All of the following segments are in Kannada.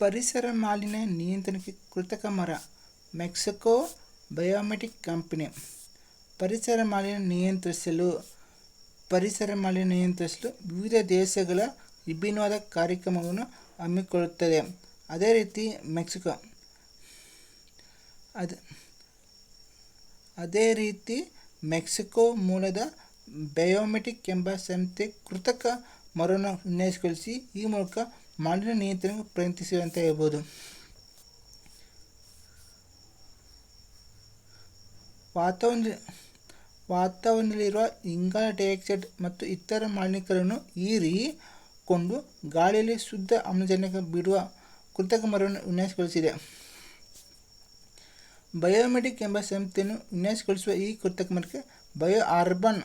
ಪರಿಸರ ಮಾಲಿನ್ಯ ನಿಯಂತ್ರಣಕ್ಕೆ ಕೃತಕ ಮರ. Mexico biomimetic company. ಪರಿಸರ ಮಾಲಿನ್ಯ ನಿಯಂತ್ರಿಸಲು, ಪರಿಸರ ಮಾಲಿನ್ಯ ನಿಯಂತ್ರಿಸಲು ವಿವಿಧ ದೇಶಗಳ ವಿಭಿನ್ನವಾದ ಕಾರ್ಯಕ್ರಮವನ್ನು ಹಮ್ಮಿಕೊಳ್ಳುತ್ತದೆ. ಅದೇ ರೀತಿ ಮೆಕ್ಸಿಕೋ ಅದು, ಅದೇ ರೀತಿ ಮೆಕ್ಸಿಕೋ ಮೂಲದ ಬಯೋಮೆಟಿಕ್ ಎಂಬ ಸಂಸ್ಥೆ ಕೃತಕ ಮರವನ್ನು ವಿನ್ಯಾಸಗೊಳಿಸಿ ಈ ಮೂಲಕ ಮಾಲಿನ್ಯ ನಿಯಂತ್ರಣಕ್ಕೆ ಪ್ರಯತ್ನಿಸಿವೆ ಅಂತ ಹೇಳ್ಬೋದು. ವಾತಾವರಣ, ವಾತಾವರಣದಲ್ಲಿರುವ ಇಂಗಾಲ ಡೈಆಕ್ಸೈಡ್ ಮತ್ತು ಇತರ ಮಾಲಿನ್ಯಗಳನ್ನು ಹೀರಿಕೊಂಡು ಗಾಳಿಯಲ್ಲಿ ಶುದ್ಧ ಆಮ್ಲಜನಕ ಬಿಡುವ ಕೃತಕ ಮರವನ್ನು ವಿನ್ಯಾಸಗೊಳಿಸಿದೆ. ಬಯೋಮೆಟಿಕ್ ಎಂಬ ಸಂಸ್ಥೆಯನ್ನು ವಿನ್ಯಾಸಗೊಳಿಸುವ ಈ ಕೃತಕ ಮರಕ್ಕೆ ಬಯೋ ಅರ್ಬನ್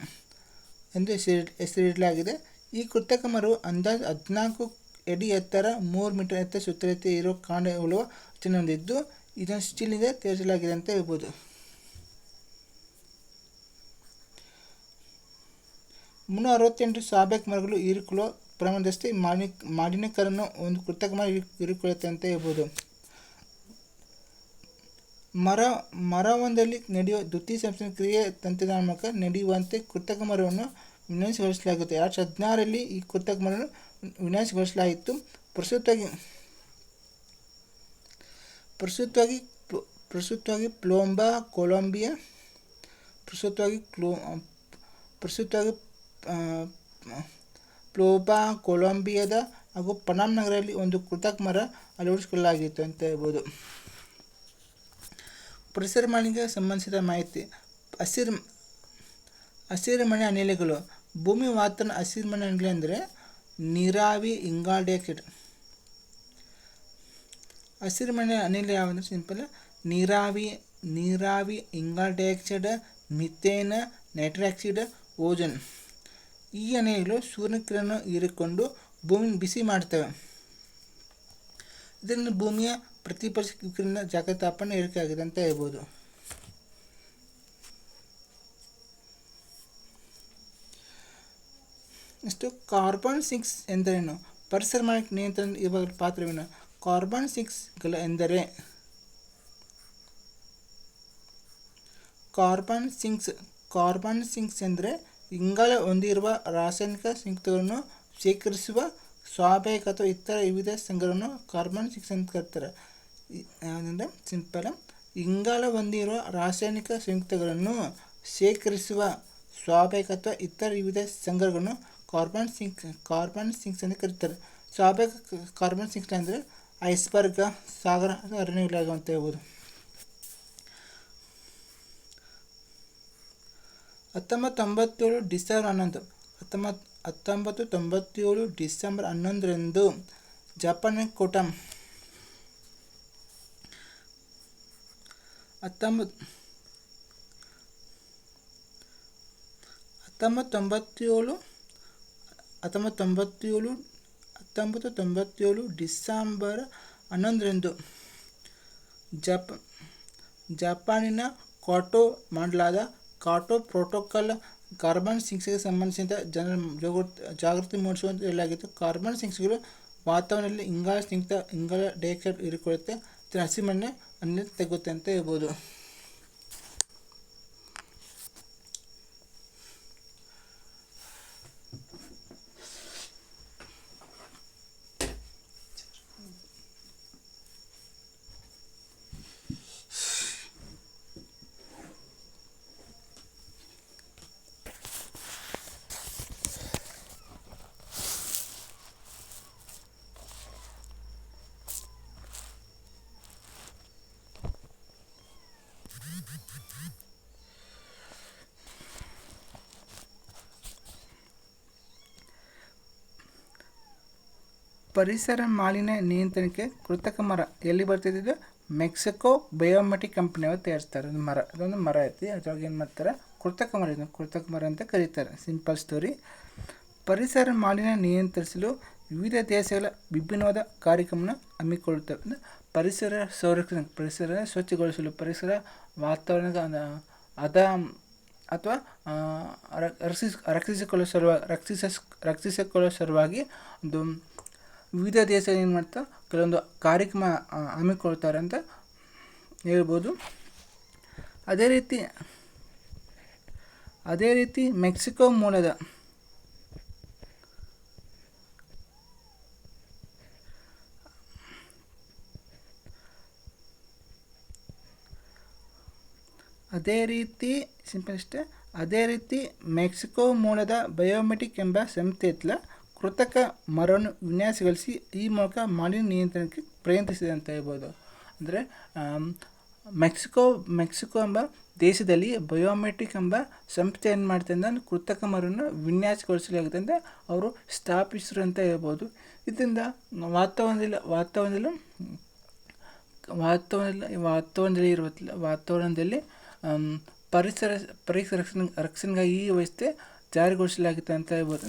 ಎಂದು ಹೆಸರಿ, ಹೆಸರಿಡಲಾಗಿದೆ. ಈ ಕೃತಕ ಮರವು ಅಂದಾಜು ಹದಿನಾಲ್ಕು ಅಡಿ ಎತ್ತರ, ಮೂರು ಮೀಟರ್ ಎತ್ತರ ಸುತ್ತಳತೆ ಇರೋ ಕಾಂಡ ರಚನೆ ಹೊಂದಿದ್ದು ಇದನ್ನು ಸ್ಟೀಲ್ನಿಂದ ತಯಾರಿಸಲಾಗಿದೆ ಅಂತ ಹೇಳ್ಬೋದು ಮುನ್ನೂರ ಅರವತ್ತೆಂಟು ಸಾಬೇಕ್ ಮರಗಳು ಹೀರಿಕೊಳ್ಳುವ ಪ್ರಮಾಣದಷ್ಟೇ ಮಾಡಿನ ಮಾಲಿನ್ಯಕರನ್ನು ಒಂದು ಕೃತಕ ಮರ ಹೀರಿಕೊಳ್ಳುತ್ತೆ ಅಂತ ಹೇಳ್ಬೋದು ಮರ, ಮರವೊಂದರಲ್ಲಿ ನಡೆಯುವ ದ್ವಿತೀಯ ಸಂಸ್ಥೆ ಕ್ರಿಯೆ ತಂತ್ರಜ್ಞಾನ ಮೂಲಕ ನಡೆಯುವಂತೆ ಕೃತಕ ಮರವನ್ನು ವಿನ್ಯಾಸಗೊಳಿಸಲಾಗುತ್ತೆ ಎರಡು ಸಾವಿರದ ಹದಿನಾರರಲ್ಲಿ ಈ ಕೃತಕ ಮರವನ್ನು ವಿನ್ಯಾಸಗೊಳಿಸಲಾಯಿತು ಪ್ರಸ್ತುತವಾಗಿ ಪ್ರಸ್ತುತವಾಗಿ ಪ್ರಸ್ತುತವಾಗಿ ಪ್ಲೋಂಬಾ, ಕೊಲಂಬಿಯಾ, ಪ್ರಸ್ತುತವಾಗಿ ಕ್ಲೋ ಪ್ರಸ್ತುತವಾಗಿ ಪ್ಲೋಬಾ, ಕೊಲಂಬಿಯಾದ ಹಾಗೂ ಪನಾಮ್ ನಗರದಲ್ಲಿ ಒಂದು ಕೃತಕ ಮರ ಅಳವಡಿಸಿಕೊಳ್ಳಲಾಗಿತ್ತು ಅಂತ ಹೇಳ್ಬೋದು. ಪರಿಸರ ಮಾಲಿನ್ಯಕ್ಕೆ ಸಂಬಂಧಿಸಿದ ಮಾಹಿತಿ. ಹಸಿರು ಹಸಿರು ಮನೆ ಅನಿಲಗಳು. ಭೂಮಿ ವಾತಾವರಣ ಹಸಿರು ಮನೆ ಅನಿಲ ಅಂದರೆ ನೀರಾವಿ ಇಂಗಾಲ್ ಡೈಆಕ್ಸೈಡ್ ಹಸಿರು ಮನೆ ಅನಿಲ ಯಾವಂದ್ರೆ ಸಿಂಪಲ್ ನೀರಾವಿ ನೀರಾವಿ ಇಂಗಾಲ್ ಡೈಆಕ್ಸೈಡ್ ಮಿಥೇನ್ ನೈಟ್ರಾಕ್ಸೈಡ್ ಓಜನ್ ಈ ಅನಿಲಗಳು ಸೂರ್ಯನ ಕಿರಣ ಹೀರಿಕೊಂಡು ಭೂಮಿನ ಬಿಸಿ ಮಾಡ್ತವೆ. ಇದರಿಂದ ಭೂಮಿಯ ಪ್ರತಿಫಲಿತ ವಿಕಿರಣ ಜಾಗತಿಕ ತಾಪಮಾನ ಏರಿಕೆ ಆಗಿದೆ ಅಂತ ಹೇಳ್ಬೋದು. ನೆಕ್ಸ್ಟು ಕಾರ್ಬನ್ ಸಿಕ್ಸ್ ಎಂದರೇನು? ಪರಿಸರ ಮಾಲಿನ್ಯ ನಿಯಂತ್ರಣ ಇರುವ ಪಾತ್ರವೇನು? ಕಾರ್ಬನ್ ಸಿಕ್ಸ್ಗಳ ಎಂದರೆ? ಕಾರ್ಬನ್ ಸಿಂಕ್ಸ್ ಕಾರ್ಬನ್ ಸಿಂಕ್ಸ್ ಎಂದರೆ ಇಂಗಾಲ ಹೊಂದಿರುವ ರಾಸಾಯನಿಕ ಸಂಯುಕ್ತಗಳನ್ನು ಶೇಖರಿಸುವ ಸ್ವಾಭಾವಿಕ ಅಥವಾ ಇತರ ವಿವಿಧ ಸಂಘಗಳನ್ನು ಕಾರ್ಬನ್ ಸಿಕ್ಸ್ ಅಂತ ಕರೀತಾರೆ ಯಾವುದಂದರೆ? ಸಿಂಪಲ್. ಇಂಗಾಲ ಹೊಂದಿರುವ ರಾಸಾಯನಿಕ ಸಂಯುಕ್ತಗಳನ್ನು ಶೇಖರಿಸುವ ಸ್ವಾಭಾವಿಕ ಅಥವಾ ಇತರ ವಿವಿಧ ಸಂಘಗಳನ್ನು ಕಾರ್ಬನ್ ಸಿಂಕ್, ಕಾರ್ಬನ್ ಸಿಂಕ್ಸ್ ಅಂತ ಕರೀತಾರೆ. ಸ್ವಾಭಾವಿಕ ಕಾರ್ಬನ್ ಸಿಂಕ್ಸ್ ಅಂದರೆ ಐಸ್ಬರ್ಗ ಸಾಗರ ಅರಣ್ಯಗಳಾಗ ಅಂತ ಹೇಳ್ಬೋದು. ಹತ್ತೊಂಬತ್ತು ತೊಂಬತ್ತೇಳು ಡಿಸೆಂಬರ್ ಹನ್ನೊಂದು ಹತ್ತೊಂಬತ್ತು ಹತ್ತೊಂಬತ್ತು, ತೊಂಬತ್ತೇಳು ಡಿಸೆಂಬರ್ ಹನ್ನೊಂದರಂದು ಜಪಾನಿನ ಕೋಟಮ್ ಹತ್ತೊಂಬತ್ತು ಹತ್ತೊಂಬತ್ತು ತೊಂಬತ್ತೇಳು ಹತ್ತೊಂಬತ್ತು ತೊಂಬತ್ತೇಳು ಹತ್ತೊಂಬತ್ತು ತೊಂಬತ್ತೇಳು ಡಿಸೆಂಬರ್ ಹನ್ನೊಂದರಂದು ಜಪ, ಜಪಾನಿನ ಕಾಟೋ ಮಾಡಲಾದ ಕಾಟೋ ಪ್ರೋಟೋಕಾಲ್ ಕಾರ್ಬನ್ ಸಿಂಕ್ಸ್ಗೆ ಸಂಬಂಧಿಸಿದ ಜನರ ಜಾಗೃತಿ ಜಾಗೃತಿ ಮೂಡಿಸುವಂತ ಹೇಳಲಾಗಿತ್ತು. ಕಾರ್ಬನ್ ಸಿಂಕ್ಸ್ಗಳು ವಾತಾವರಣದಲ್ಲಿ ಇಂಗಾಲ ಸಿಂಕ್ತ ಇಂಗಾಲ ಡೈಆಕ್ಸೈಡ್ ಹೀರಿಕೊಳ್ಳುತ್ತೆ. ಹಸಿಮಣ್ಣೆ ಅನ್ನ ತೆಗುತ್ತೆ ಅಂತ ಹೇಳ್ಬೋದು. ಪರಿಸರ ಮಾಲಿನ್ಯ ನಿಯಂತ್ರಣಕ್ಕೆ ಕೃತಕ ಮರ. ಎಲ್ಲಿ ಬರ್ತಿದ್ದು ಮೆಕ್ಸಿಕೋ ಬಯೋಮೆಟಿಕ್ ಕಂಪ್ನಿಯವರು ತಯಾರಿಸ್ತಾರೆ. ಒಂದು ಮರ, ಅದೊಂದು ಮರ ಐತಿ. ಅದ್ರೊಳಗೆ ಏನು ಮಾಡ್ತಾರೆ? ಕೃತಕ ಮರ ಇದನ್ನು ಕೃತಕ ಮರ ಅಂತ ಕರೀತಾರೆ. ಸಿಂಪಲ್ ಸ್ಟೋರಿ ಪರಿಸರ ಮಾಲಿನ್ಯ ನಿಯಂತ್ರಿಸಲು ವಿವಿಧ ದೇಶಗಳ ವಿಭಿನ್ನವಾದ ಕಾರ್ಯಕ್ರಮನ ಹಮ್ಮಿಕೊಳ್ಳುತ್ತವೆ. ಅಂದರೆ ಪರಿಸರ ಸಂರಕ್ಷಣೆ, ಪರಿಸರ ಸ್ವಚ್ಛಗೊಳಿಸಲು, ಪರಿಸರ ವಾತಾವರಣದ ಅದ, ಅಥವಾ ರಕ್ಷಿಸ್, ರಕ್ಷಿಸಿಕೊಳ್ಳೋ ಸಲುವಾಗಿ, ರಕ್ಷಿಸ, ರಕ್ಷಿಸಿಕೊಳ್ಳೋ ಸಲುವಾಗಿ ಒಂದು ವಿವಿಧ ದೇಶ ಏನು ಮಾಡ್ತಾ, ಕೆಲವೊಂದು ಕಾರ್ಯಕ್ರಮ ಹಮ್ಮಿಕೊಳ್ತಾರೆ ಅಂತ ಹೇಳ್ಬೋದು. ಅದೇ ರೀತಿ ಅದೇ ರೀತಿ ಮೆಕ್ಸಿಕೋ ಮೂಲದ ಅದೇ ರೀತಿ, ಸಿಂಪಲ್ ಅಷ್ಟೇ, ಅದೇ ರೀತಿ ಮೆಕ್ಸಿಕೋ ಮೂಲದ ಬಯೋಮೆಟಿಕ್ ಎಂಬ ಸಂಸ್ಥೆಯತ್ಲ ಕೃತಕ ಮರವನ್ನು ವಿನ್ಯಾಸಗೊಳಿಸಿ ಈ ಮೂಲಕ ಮಾಲಿನ್ಯ ನಿಯಂತ್ರಣಕ್ಕೆ ಪ್ರಯತ್ನಿಸಿದೆ ಅಂತ ಹೇಳ್ಬೋದು. ಅಂದರೆ ಮೆಕ್ಸಿಕೋ ಮೆಕ್ಸಿಕೋ ಎಂಬ ದೇಶದಲ್ಲಿ ಬಯೋಮೆಟ್ರಿಕ್ ಎಂಬ ಸಂಸ್ಥೆ ಏನು ಮಾಡ್ತಾರೆ ಅಂದರೆ, ಕೃತಕ ಮರವನ್ನು ವಿನ್ಯಾಸಗೊಳಿಸಲಾಗುತ್ತೆ ಅಂತ ಅವರು ಸ್ಥಾಪಿಸಿದ್ರು ಅಂತ ಹೇಳ್ಬೋದು. ಇದರಿಂದ ವಾತಾವರಣದಲ್ಲಿ ವಾತಾವರಣದಲ್ಲಿ ವಾತಾವರಣದಲ್ಲಿ ವಾತಾವರಣದಲ್ಲಿ ಇರುವ ವಾತಾವರಣದಲ್ಲಿ ಪರಿಸರ ಪರಿಸರ ರಕ್ಷಣೆ, ರಕ್ಷಣೆಗಾಗಿ ಈ ವ್ಯವಸ್ಥೆ ಜಾರಿಗೊಳಿಸಲಾಗುತ್ತೆ ಅಂತ ಹೇಳ್ಬೋದು.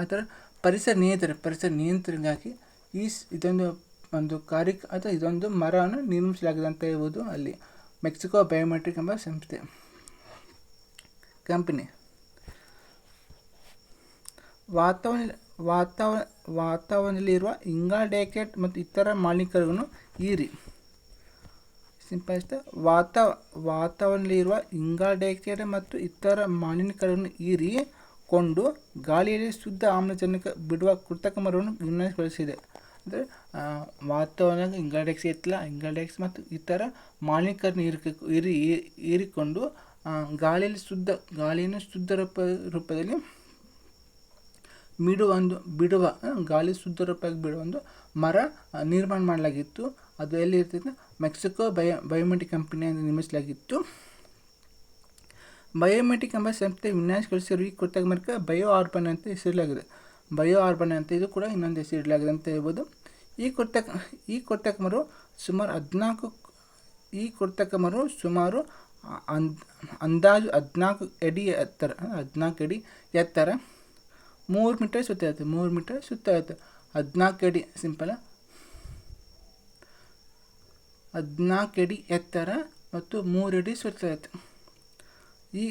ಆ ಥರ ಪರಿಸರ ನಿಯಂತ್ರಣ, ಪರಿಸರ ನಿಯಂತ್ರಣಕ್ಕಾಗಿ ಈ ಇದೊಂದು ಒಂದು ಕಾರ್ಯ ಅಥವಾ ಇದೊಂದು ಮರವನ್ನು ನಿರ್ಮಿಸಲಾಗಿದೆ ಅಂತ ಹೇಳ್ಬೋದು ಅಲ್ಲಿ. ಮೆಕ್ಸಿಕೋ ಬಯೋಮೆಟ್ರಿಕ್ ಎಂಬ ಸಂಸ್ಥೆ. ಕಂಪನಿ. ವಾತಾವರಣ ವಾತಾವರಣ, ವಾತಾವರಣದಲ್ಲಿರುವ ಇಂಗಾಲ ಡೈಆಕ್ಸೈಡ್ ಮತ್ತು ಇತರ ಮಾಲಿನ್ಯಗಳನ್ನು ಈರಿ ಅಷ್ಟೇ ವಾತಾ ವಾತಾವರಣದಲ್ಲಿರುವ ಇಂಗಾಲ ಡೈಆಕ್ಸೈಡ್ ಮತ್ತು ಇತರ ಮಾಲಿನ್ಯಗಳನ್ನು ಹೀರಿಕೊಂಡು ಗಾಳಿಯಲ್ಲಿ ಶುದ್ಧ ಆಮ್ಲಜನಕ ಬಿಡುವ ಕೃತಕ ಮರವನ್ನು ವಿನ್ಯಾಸಗೊಳಿಸಿದೆ. ಅಂದರೆ ವಾತಾವರಣ ಇಂಗಾಲ ಡೈಆಕ್ಸೈಡ್ ಇತ್ತಲ್ಲ ಮತ್ತು ಇತರ ಮಾಲಿನ್ಯಗಳನ್ನು ಹೀರಿಕ ಹೀರಿ ಹೀರಿಕೊಂಡು ಗಾಳಿಯಲ್ಲಿ ಶುದ್ಧ, ಗಾಳಿಯನ್ನು ಶುದ್ಧ ರೂಪ, ರೂಪದಲ್ಲಿ ಬಿಡುವ ಒಂದು, ಬಿಡುವ ಗಾಳಿ ಶುದ್ಧ ರೂಪವಾಗಿ ಬಿಡುವ ಒಂದು ಮರ ನಿರ್ಮಾಣ ಮಾಡಲಾಗಿತ್ತು. ಅದು ಎಲ್ಲಿ ಇರ್ತೈತೆ ಮೆಕ್ಸಿಕೋ ಬಯೋ ಬಯೋಮೆಟಿಕ್ ಕಂಪನಿಯಿಂದ ನಿರ್ಮಿಸಲಾಗಿತ್ತು. ಬಯೋಮೆಟಿಕ್ ಎಂಬ ಸಂಸ್ಥೆ ವಿನ್ಯಾಸಗೊಳಿಸಿರುವ ಈ ಕೃತಕ ಬಯೋ ಆರ್ಬನ್ ಅಂತ ಹೆಸರಿಲಾಗಿದೆ. ಬಯೋ ಆರ್ಬನ್ ಅಂತ ಇದು ಕೂಡ ಇನ್ನೊಂದು ಹೆಸರಿಡಲಾಗಿದೆ ಅಂತ ಹೇಳ್ಬೋದು. ಈ ಕೃತಕ ಈ ಕೃತಕ ಮರು ಸುಮಾರು ಹದಿನಾಲ್ಕು, ಈ ಕೃತಕ ಮರು ಸುಮಾರು ಅಂದ್, ಅಂದಾಜು ಹದಿನಾಲ್ಕು ಅಡಿ ಎತ್ತರ ಹದಿನಾಲ್ಕು ಅಡಿ ಎತ್ತರ. ಮೂರು ಮೀಟರ್ ಸುತ್ತ ಇರುತ್ತೆ ಮೂರು ಮೀಟರ್ ಸುತ್ತ ಇರುತ್ತೆ ಹದಿನಾಲ್ಕು ಅಡಿ, ಸಿಂಪಲ್. ಹದಿನಾಲ್ಕು ಅಡಿ ಎತ್ತರ ಮತ್ತು ಮೂರು ಅಡಿ ಸುತ್ತ ಇರುತ್ತೆ ಈ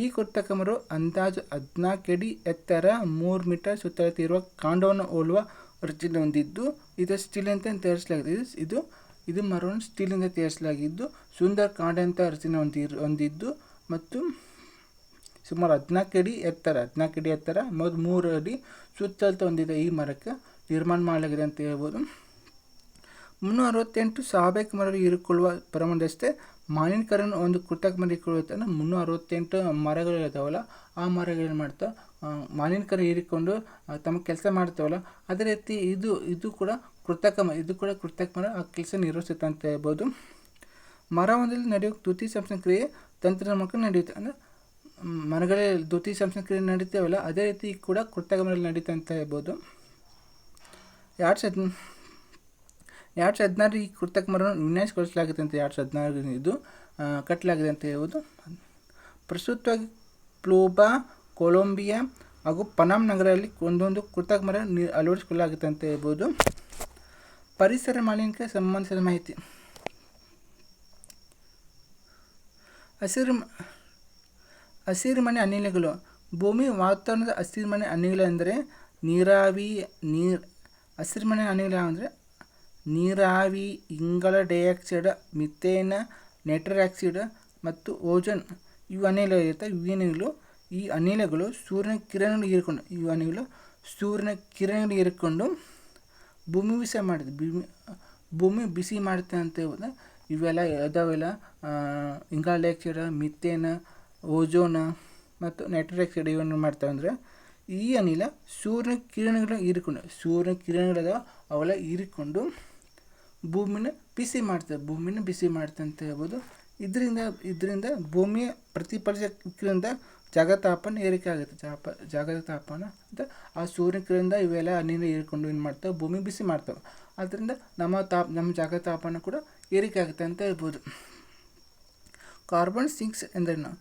ಈ ಕೃತಕ ಮರು ಅಂದಾಜು ಹದಿನಾಲ್ಕು ಅಡಿ ಎತ್ತರ ಮೂರು ಮೀಟರ್ ಸುತ್ತಳತೆ ಇರುವ ಕಾಂಡವನ್ನು ಹೋಲುವ ರಚನೆ ಹೊಂದಿದ್ದು, ಇದು ಅಂತ ತಯಾರಿಸಲಾಗಿದೆ. ಇದು ಇದು ಮರವನ್ನು ಸ್ಟೀಲಿಂದ ತಯಾರಿಸಲಾಗಿದ್ದು, ಸುಂದರ ಕಾಂಡ ಅಂತ ರಚನೆ ಹೊಂದಿ ಹೊಂದಿದ್ದು ಮತ್ತು ಸುಮಾರು ಹದಿನಾಲ್ಕು ಅಡಿ ಎತ್ತರ ಹದಿನಾಲ್ಕು ಅಡಿ ಎತ್ತರ ಮತ್ತು ಮೂರು ಅಡಿ ಸುತ್ತಳತೆ ಹೊಂದಿದೆ ಈ ಮರಕ್ಕೆ ನಿರ್ಮಾಣ ಮಾಡಲಾಗಿದೆ ಅಂತ ಹೇಳ್ಬೋದು. ಮುನ್ನೂರ ಅರವತ್ತೆಂಟು ಸಾಬೇಕ ಮರಗಳು ಹೀರಿಕೊಳ್ಳುವ ಪ್ರಮಾಣದಷ್ಟೇ ಮಾಲಿನ್ಯಕರಣ ಒಂದು ಕೃತಕ ಮರ ಹೀರಿಕೊಳ್ಳುತ್ತೆ ಅಂದ್ರೆ ಮುನ್ನೂರ ಅರವತ್ತೆಂಟು ಮರಗಳು ಇರ್ತಾವಲ್ಲ ಆ ಮರಗಳೇನು ಮಾಡ್ತಾ ಕರ ಹೀರಿಕೊಂಡು ತಮ್ಮ ಕೆಲಸ ಮಾಡ್ತಾವಲ್ಲ, ಅದೇ ರೀತಿ ಇದು ಇದು ಕೂಡ ಕೃತಕ ಇದು ಕೂಡ ಕೃತಕ ಮರ, ಆ ಕೆಲಸ ನಿರ್ವಹಿಸುತ್ತೆ ಅಂತ ಹೇಳ್ಬೋದು. ಮರ ಒಂದರಲ್ಲಿ ನಡೆಯುವ ದ್ಯುತಿ ಕ್ರಿಯೆ ತಂತ್ರದ ಮೂಲಕ ನಡೆಯುತ್ತೆ. ಅಂದರೆ ಮರಗಳಲ್ಲಿ ದ್ಯುತಿ ಕ್ರಿಯೆ ನಡೀತೇವಲ್ಲ, ಅದೇ ರೀತಿ ಕೂಡ ಕೃತಕ ಮರದಲ್ಲಿ ನಡೀತೆ ಅಂತ ಹೇಳ್ಬೋದು ಎರಡು ಎರಡು ಸಾವಿರದ ಹದಿನಾರು ಈ ಕೃತಕ ಮರವನ್ನು ವಿನ್ಯಾಸಗೊಳಿಸಲಾಗಿದೆ ಅಂತ ಎರಡು ಸಾವಿರದ ಹದಿನಾರು ಇದು ಕಟ್ಟಲಾಗಿದೆ ಅಂತ ಹೇಳ್ಬೋದು. ಪ್ರಸ್ತುತವಾಗಿ ಪ್ಲೋಬಾ ಕೊಲಂಬಿಯಾ ಹಾಗೂ ಪನಾಮ್ ನಗರದಲ್ಲಿ ಒಂದೊಂದು ಕೃತಕ ಮರ ಅಳವಡಿಸಿಕೊಳ್ಳಲಾಗುತ್ತೆ ಅಂತ ಹೇಳ್ಬೋದು. ಪರಿಸರ ಮಾಲಿನ್ಯಕ್ಕೆ ಸಂಬಂಧಿಸಿದ ಮಾಹಿತಿ. ಹಸಿರು ಹಸಿರುಮನೆ ಅನಿಲಗಳು. ಭೂಮಿ ವಾತಾವರಣದ ಹಸಿರುಮನೆ ಅನಿಲ ಅಂದರೆ ನೀರಾವಿ, ನೀರು ಹಸಿರುಮನೆ ಅನಿಲ ಅಂದರೆ ನೀರಾವಿ, ಇಂಗಾಲ ಡೈಆಕ್ಸೈಡ್, ಮಿಥೇನ್ ನೈಟ್ರಾಕ್ಸೈಡ್ ಮತ್ತು ಓಜೋನ್. ಇವು ಅನಿಲ ಇರ್ತವೆ ಇವು ಅನಿಲಗಳು ಈ ಅನಿಲಗಳು ಸೂರ್ಯನ ಕಿರಣಗಳು ಹೀರಿಕೊಂಡು ಇವು ಅನಿಲಗಳು ಸೂರ್ಯನ ಕಿರಣಗಳು ಹೀರಿಕೊಂಡು ಭೂಮಿ ಬಿಸಿ ಮಾಡುತ್ತೆ. ಭೂಮಿ ಭೂಮಿ ಬಿಸಿ ಮಾಡುತ್ತೆ ಅಂತ ಹೇಳ್ಬೋದು. ಇವೆಲ್ಲ ಅದಾವೆಲ್ಲ ಇಂಗಾಲ ಡೈಆಕ್ಸೈಡ್, ಮಿಥೇನ್, ಓಜೋನ ಮತ್ತು ನೈಟ್ರಾಕ್ಸೈಡ್ ಇವನ್ನು ಮಾಡ್ತಾವೆ ಅಂದರೆ ಈ ಅನಿಲ ಸೂರ್ಯನ ಕಿರಣಗಳು ಹೀರಿಕೊಂಡು ಸೂರ್ಯನ ಕಿರಣಗಳದಾವ ಅವೆಲ್ಲ ಹೀರಿಕೊಂಡು ಭೂಮಿನ ಬಿಸಿ ಮಾಡ್ತದೆ. ಭೂಮಿನ ಬಿಸಿ ಮಾಡ್ತದೆ ಅಂತ ಹೇಳ್ಬೋದು. ಇದರಿಂದ ಇದರಿಂದ ಭೂಮಿಯ ಪ್ರತಿಫಲಿಸೋದ್ರಿಂದ ಜಾಗ ತಾಪನ ಏರಿಕೆ ಆಗುತ್ತೆ. ಜಾಪ ಜಾಗದ ತಾಪನ ಅಂತ ಆ ಸೂರ್ಯನ ಇವೆಲ್ಲ ಅನಿಲ ಏರಿಕೊಂಡು ಏನು ಮಾಡ್ತಾವೆ? ಭೂಮಿ ಬಿಸಿ ಮಾಡ್ತಾವೆ. ಆದ್ದರಿಂದ ನಮ್ಮ ತಾಪ, ನಮ್ಮ ಜಾಗ ತಾಪನ ಕೂಡ ಏರಿಕೆ ಆಗುತ್ತೆ ಅಂತ ಹೇಳ್ಬೋದು. ಕಾರ್ಬನ್ ಸಿಂಕ್ಸ್ ಎಂದರೇನು?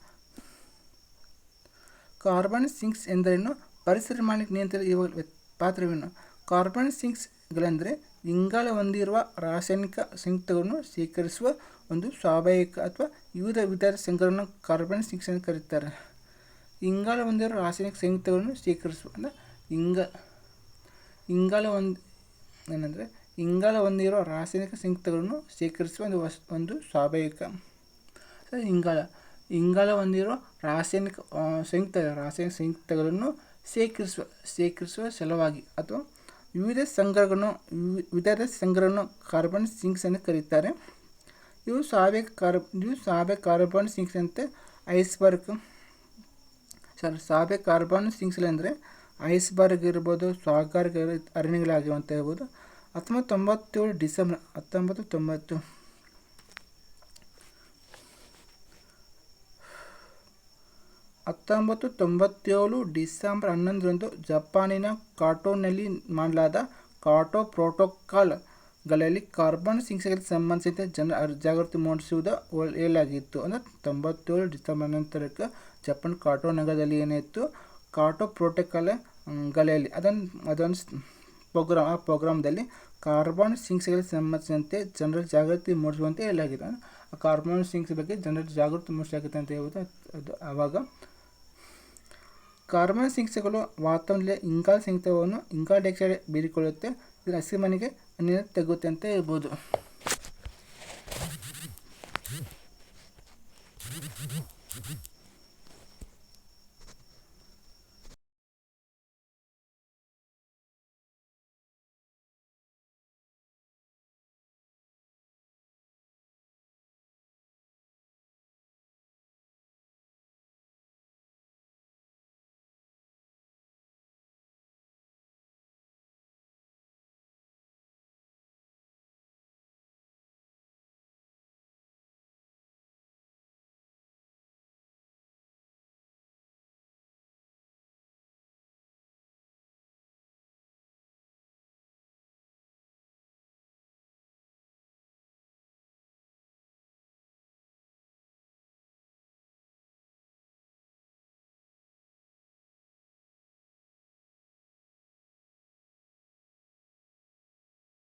ಕಾರ್ಬನ್ ಸಿಂಕ್ಸ್ ಎಂದರೇನು? ಪರಿಸರ ಮಾಲಿನ್ಯ ನಿಯಂತ್ರಣ ಇವಾಗ ಪಾತ್ರವೇನು? ಕಾರ್ಬನ್ ಸಿಂಕ್ಸ್ಗಳೆಂದರೆ ಇಂಗಾಲ ಹೊಂದಿರುವ ರಾಸಾಯನಿಕ ಸಂಯುಕ್ತಗಳನ್ನು ಶೇಖರಿಸುವ ಒಂದು ಸ್ವಾಭಾವಿಕ ಅಥವಾ ವಿವಿಧ ವಿಧದ ಸಂಗ್ರಹವನ್ನು ಕಾರ್ಬನ್ ಸಿಂಕ್ಸ್ ಎಂದು ಕರೀತಾರೆ. ಇಂಗಾಲ ಹೊಂದಿರುವ ರಾಸಾಯನಿಕ ಸಂಯುಕ್ತಗಳನ್ನು ಶೇಖರಿಸುವ ಅಂದರೆ ಇಂಗ ಇಂಗಾಲ ಒಂದು ಏನಂದರೆ ಇಂಗಾಲ ಹೊಂದಿರುವ ರಾಸಾಯನಿಕ ಸಂಯುಕ್ತಗಳನ್ನು ಶೇಖರಿಸುವ ಒಂದು ವಸ್, ಒಂದು ಸ್ವಾಭಾವಿಕ. ಇಂಗಾಲ ಇಂಗಾಲ ಹೊಂದಿರುವ ರಾಸಾಯನಿಕ ಸಂಯುಕ್ತ, ರಾಸಾಯನಿಕ ಸಂಯುಕ್ತಗಳನ್ನು ಶೇಖರಿಸುವ ಶೇಖರಿಸುವ ಸಲುವಾಗಿ ಅಥವಾ ವಿವಿಧ ಸಂಗ್ರಹಗಳನ್ನು, ವಿವಿ- ವಿವಿಧ ಸಂಗ್ರಹವನ್ನು ಕಾರ್ಬನ್ ಸಿಂಕ್ಸ್ ಎಂದು ಕರೀತಾರೆ. ಇವು ಸಾವೆ ಕಾರ್, ಇವು ಸಾವೆ ಕಾರ್ಬನ್ ಸಿಂಕ್ಸ್ ಅಂತೆ. ಐಸ್ಬರ್ಗ್, ಸಾರಿ, ಸಾವೆ ಕಾರ್ಬನ್ ಸಿಂಕ್ಸ್ ಅಂದರೆ ಐಸ್ಬರ್ಗ್ ಇರ್ಬೋದು ಸ್ವಾಗಾರ್ಗ್ ಅರಣ್ಯಗಳಾಗಿವೆ ಅಂತ ಹೇಳ್ಬೋದು ಹತ್ತೊಂಬತ್ತು ತೊಂಬತ್ತೇಳು ಡಿಸೆಂಬರ್ ಹತ್ತೊಂಬತ್ತು ತೊಂಬತ್ತು ಹತ್ತೊಂಬತ್ತು ತೊಂಬತ್ತೇಳು ಡಿಸೆಂಬರ್ ಹನ್ನೊಂದರಂದು ಜಪಾನಿನ ಕಾಟೋನಲ್ಲಿ ಮಾಡಲಾದ ಕಾಟೋ ಪ್ರೋಟೋಕಾಲ್ಗಳಲ್ಲಿ ಕಾರ್ಬನ್ ಸಿಂಕ್ಸ್ಗಳಿಗೆ ಸಂಬಂಧಿಸಿದ ಜನ ಜಾಗೃತಿ ಮೂಡಿಸುವುದು ಹೇಳಲಾಗಿತ್ತು ಅಂದರೆ ತೊಂಬತ್ತೇಳು ಡಿಸೆಂಬರ್ ನಂತರಕ್ಕೆ ಜಪಾನ್ ಕಾಟೋ ನಗರದಲ್ಲಿ ಏನಿತ್ತು? ಕಾಟೋ ಪ್ರೋಟೋಕಾಲ್ಗಳಲ್ಲಿ ಅದನ್ನು ಅದೊಂದು ಪ್ರೋಗ್ರಾಮ್ ಆ ಪ್ರೋಗ್ರಾಮ್ದಲ್ಲಿ ಕಾರ್ಬನ್ ಸಿಂಕ್ಸ್ಗಳಿಗೆ ಸಂಬಂಧಿಸಿದಂತೆ ಜನರ ಜಾಗೃತಿ ಮೂಡಿಸುವಂತೆ ಹೇಳಲಾಗಿದೆ ಆ ಕಾರ್ಬನ್ ಸಿಂಕ್ಸ್ ಬಗ್ಗೆ ಜನರ ಜಾಗೃತಿ ಮೂಡಿಸಲಾಗುತ್ತೆ ಅಂತ ಹೇಳ್ಬೋದು. ಅದು ಆವಾಗ ಕಾರ್ಬನ್ ಸಿಂಕ್ಸೆಗಳು ವಾತಾವರಣದಲ್ಲಿ ಇಂಗಾಲ ಸಿಂಕ್ತವನ್ನು ಇಂಗಾಲ ಡೈಆಕ್ಸೈಡ್ ಬೀರಿಕೊಳ್ಳುತ್ತೆ. ಇದು ಹಸಿಮನೆಗೆ ನೀರು ತೆಗುತ್ತೆ ಅಂತ ಹೇಳ್ಬೋದು.